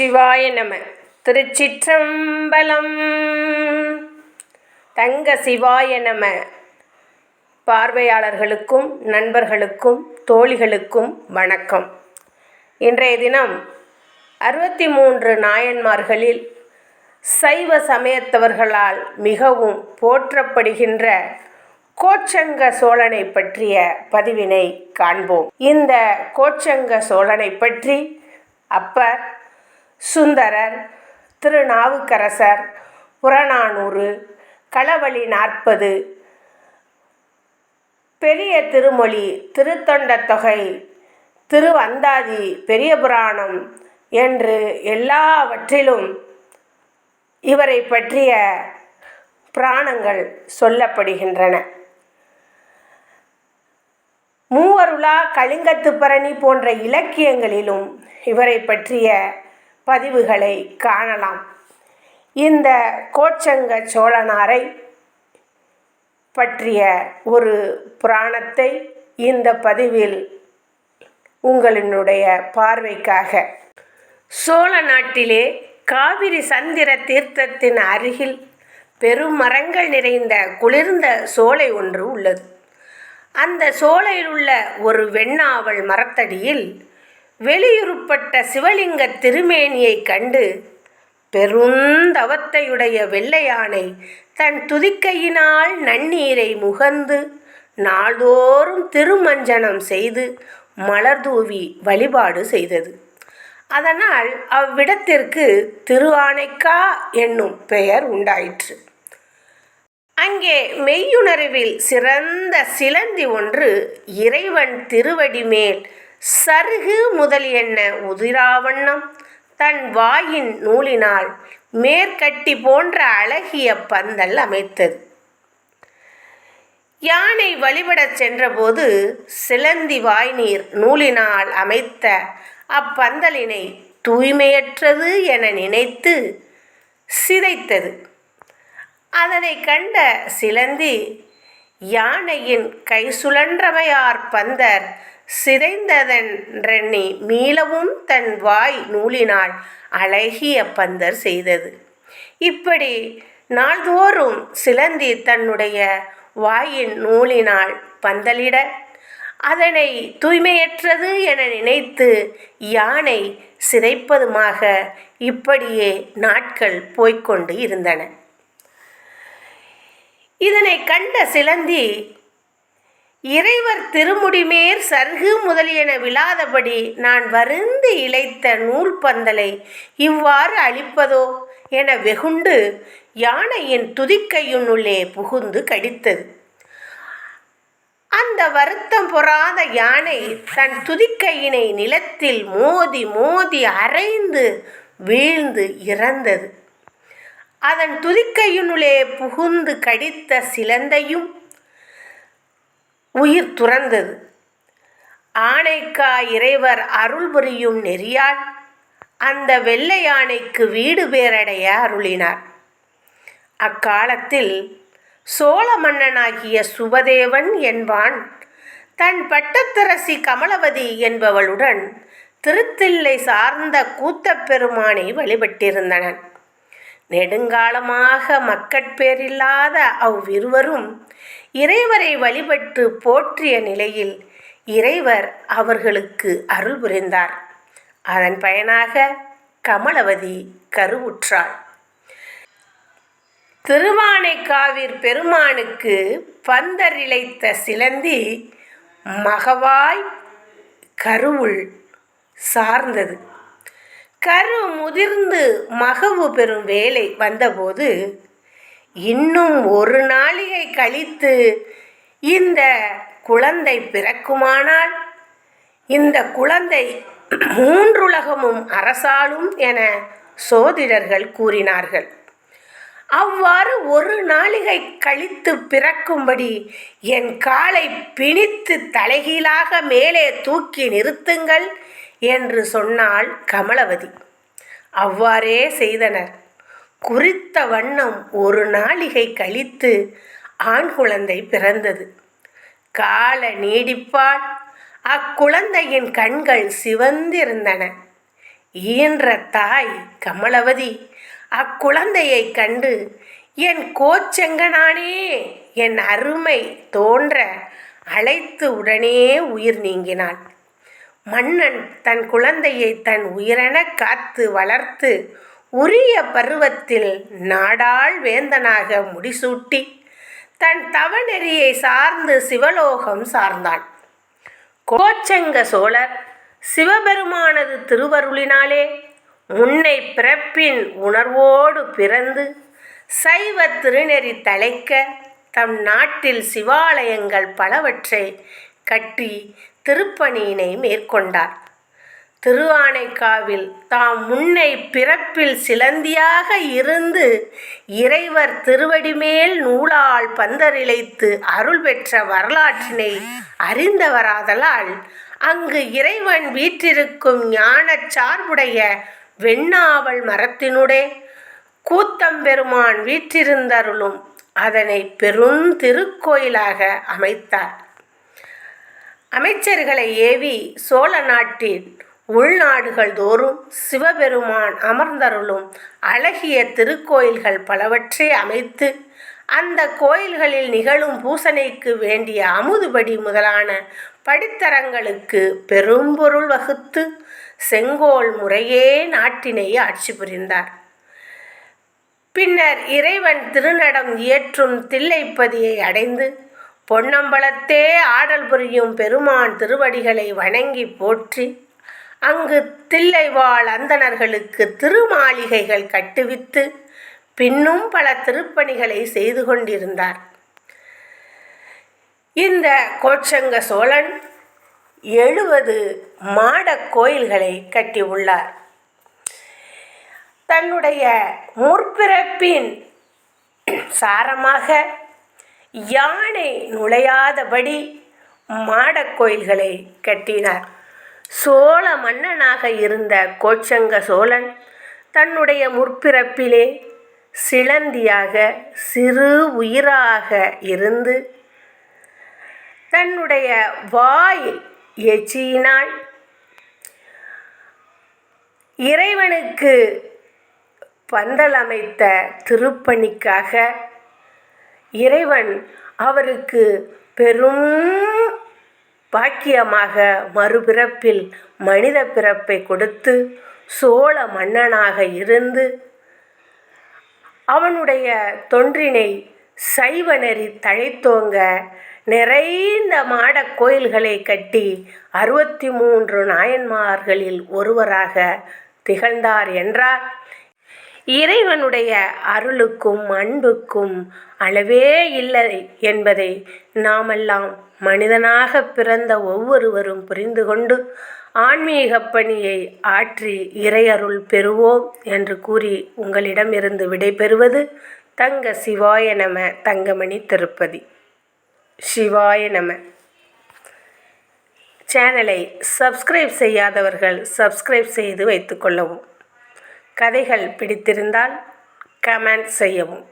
சிவாய நம. திருச்சிற்றம்பலம். தங்க சிவாய நம. பார்வையாளர்களுக்கும் நண்பர்களுக்கும் தோழிகளுக்கும் வணக்கம். இன்றைய தினம் அறுபத்தி மூன்று நாயன்மார்களில் சைவ சமயத்தவர்களால் மிகவும் போற்றப்படுகின்ற கோச்சங்க சோழனை பற்றிய பதிவினை காண்போம். இந்த கோச்சங்க சோழனை பற்றி அப்பர் சுந்தரர் திருநாவுக்கரசர் புறநானூறு களவழி நாற்பது பெரிய திருமொழி திருத்தொண்ட தொகை திருவந்தாதி பெரிய புராணம் என்று எல்லாவற்றிலும் இவரை பற்றிய புராணங்கள் சொல்லப்படுகின்றன. மூவருளா கலிங்கத்துப்பரணி போன்ற இலக்கியங்களிலும் இவரை பற்றிய பதிவுகளை காணலாம். இந்த கோச்சங்க சோழனாரை பற்றிய ஒரு புராணத்தை இந்த பதிவில் உங்களினுடைய பார்வைக்காக. சோழ நாட்டிலே காவிரி சந்திர தீர்த்தத்தின் அருகில் பெரும் மரங்கள் நிறைந்த குளிர்ந்த சோலை ஒன்று உள்ளது. அந்த சோலையில் உள்ள ஒரு வெண்ணாவல் மரத்தடியில் வெளியுறுப்பட்ட சிவலிங்க திருமேனியை கண்டு பெருந்தவத்தையுடைய வெள்ளையானை தன் துதிக்கையினால் நன்னீரை முகந்து நாள்தோறும் திருமஞ்சனம் செய்து மலர்தூவி வழிபாடு செய்தது. அதனால் அவ்விடத்திற்கு திருவானைக்கா என்னும் பெயர் உண்டாயிற்று. அங்கே மெய்யுணர்வில் சிறந்த சிலந்தி ஒன்று இறைவன் திருவடி மேல் சருகு முதல் என்ன உதிராவண்ணம். தன் வாயின் நூலினால் மேற்கட்டி போன்ற அழகிய பந்தல் அமைத்தது. யானை வழிபடச் சென்றபோது சிலந்தி வாய்நீர் நூலினால் அமைத்த அப்பந்தலினை தூய்மையற்றது என நினைத்து சிதைத்தது. அதனை கண்ட சிலந்தி யானையின் கை சுழன்றவையார் பந்தர் சிதைந்ததென்றெண்ணி மீளவும் தன் வாய் நூலினால் அழகிய பந்தர் செய்தது. இப்படி நாள்தோறும் சிலந்தி தன்னுடைய வாயின் நூலினால் பந்தலிட அதனை தூய்மையற்றது என நினைத்து யானை சிதைப்பதுமாக இப்படியே நாட்கள் போய்க்கொண்டு இருந்தன. இதனை கண்ட சிலந்தி இறைவர் திருமுடிமேர் சருகு முதலியன விழாதபடி நான் வருந்து இழைத்த நூல் பந்தலை இவ்வாறு அழிப்பதோ என வெகுண்டு யானையின் துதிக்கையுனுள்ளே புகுந்து கடித்தது. அந்த வருத்தம் பொறாத யானை தன் துதிக்கையினை நிலத்தில் மோதி மோதி அரைந்து வீழ்ந்து இறந்தது. அதன் துதிக்கையினுள்ளே புகுந்து கடித்த சிலந்தையும் உயிர் துறந்தது. ஆணைக்கா இறைவர் அருள் புரியும் நெறியால் அந்த வெள்ளை யானைக்கு வீடு பேரடைய அருளினார். அக்காலத்தில் சோழ மன்னனாகிய சுபதேவன் என்பான் தன் பட்டத்தரசி கமலவதி என்பவளுடன் திருத்தில்லை சார்ந்த கூத்தப் பெருமானை வழிபட்டிருந்தனன். நெடுங்காலமாக மக்கட்பேரில்லாத அவ்விருவரும் இறைவரை வழிபட்டு போற்றிய நிலையில் இறைவர் அவர்களுக்கு அருள் புரிந்தார். அதன் பயனாக கமலவதி கருவுற்றாள். திருவானைக்காவிற் பெருமானுக்கு பந்தர் இழைத்த சிலந்தி மகவாய் கருவுள் சார்ந்தது. கரு முதிர்ந்து மகவு பெறும் வேலை வந்தபோது இன்னும் ஒரு நாளிகை கழித்து இந்த குழந்தை பிறக்குமானால் இந்த குழந்தை மூன்றுலகமும் அரசாளும் என சோதிடர்கள் கூறினார்கள். அவ்வாறு ஒரு நாளிகை கழித்து பிறக்கும்படி என் காலை பிணித்து தலைகீழாக மேலே தூக்கி நிறுத்துங்கள். என்று சொன்னாள் கமலவதி. அவ்வாறே செய்தனர். குறித்த வண்ணம் ஒரு நாளிகை கழித்து ஆண் குழந்தை பிறந்தது. கால நீடிப்பால் அக்குழந்தையின் கண்கள் சிவந்திருந்தன. ஈன்ற தாய் கமலவதி அக்குழந்தையைக் கண்டு என் கோச்செங்கனானே என் அருமை தோன்ற அழைத்து உடனே உயிர் நீங்கினான் மன்னன் தன் குழந்தையை தன் உயிரென காத்து வளர்த்து உரிய பருவத்தில் நாடாள் வேந்தனாக முடிசூட்டி தன் தவநெறியை சார்ந்து சிவலோகம் சார்ந்தான். கோச்செங்க சோழர் சிவபெருமானது திருவருளினாலே முன்னை பிறப்பின் உணர்வோடு பிறந்து சைவ திருநெறி தழைக்க தம் நாட்டில் சிவாலயங்கள் பலவற்றை கட்டி திருப்பணியினை மேற்கொண்டார். திருவானைக்காவில் தாம் முன்னை பிறப்பில் சிலந்தியாக இருந்து இறைவர் திருவடிமேல் நூலால் பந்தரிழைத்து அருள் பெற்ற வரலாற்றினை அறிந்தவராதலால் அங்கு இறைவன் வீற்றிருக்கும் ஞான சார்புடைய வெண்ணாவல் மரத்தினுடே கூத்தம்பெருமான் வீற்றிருந்தருளும் அதனை பெரும் திருக்கோயிலாக அமைத்தார். அமைச்சர்களை ஏவி சோழ நாட்டின் உள்நாடுகள் தோறும் சிவபெருமான் அமர்ந்தருளும் அழகிய திருக்கோயில்கள் பலவற்றை அமைத்து அந்த கோயில்களில் நிகழும் பூசணைக்கு வேண்டிய அமுதுபடி முதலான படித்தரங்களுக்கு பெரும்பொருள் வகுத்து செங்கோல் முறையே நாட்டினை ஆட்சி புரிந்தார். பின்னர் இறைவன் திருநடம் இயற்றும் தில்லைப்பதியை அடைந்து பொன்னம்பலத்தே ஆடல் புரியும் பெருமான் திருவடிகளை வணங்கி போற்றி. அங்கு தில்லைவாழ் அந்தணர்களுக்கு திருமாளிகைகள் கட்டுவித்து பின்னும் பல திருப்பணிகளை செய்து கொண்டிருந்தார். இந்த கோச்சங்க சோழன் எழுபது மாடக் கோயில்களை கட்டியுள்ளார் தன்னுடைய முற்பிறப்பின் சாரமாக யானை நுழையாதபடி மாடக்கோயில்களை கட்டினார். சோழ மன்னனாக இருந்த கோச்சங்க சோழன் தன்னுடைய முற்பிறப்பிலே சிலந்தியாக சிறு உயிராக இருந்து தன்னுடைய வாய் எச்சியினால் இறைவனுக்கு பந்தல் அமைத்த திருப்பணிக்காக இறைவன் அவருக்கு பெரும் பாக்கியமாக மறுபிறப்பில் மனித பிறப்பை கொடுத்து சோழ மன்னனாக இருந்து அவனுடைய தொன்றினை சைவ நெறி தழைத்தோங்க நிறைந்த மாடக் கோயில்களை கட்டி அறுபத்தி மூன்று நாயன்மார்களில் ஒருவராக திகழ்ந்தார் என்றார். இறைவனுடைய அருளுக்கும் அன்புக்கும் அளவே இல்லை என்பதை நாமெல்லாம் மனிதனாக பிறந்த ஒவ்வொருவரும் புரிந்து கொண்டு ஆன்மீகப் பணியை ஆற்றி இறையருள் பெறுவோம் என்று கூறி உங்களிடமிருந்து விடைபெறுவது தங்க சிவாய நம தங்கமணி திருப்பதி. சிவாய நம. சேனலை சப்ஸ்கிரைப் செய்யாதவர்கள் சப்ஸ்கிரைப் செய்து வைத்துக்கொள்ளவும் கதைகள் பிடித்திருந்தால் கமெண்ட் செய்யவும்.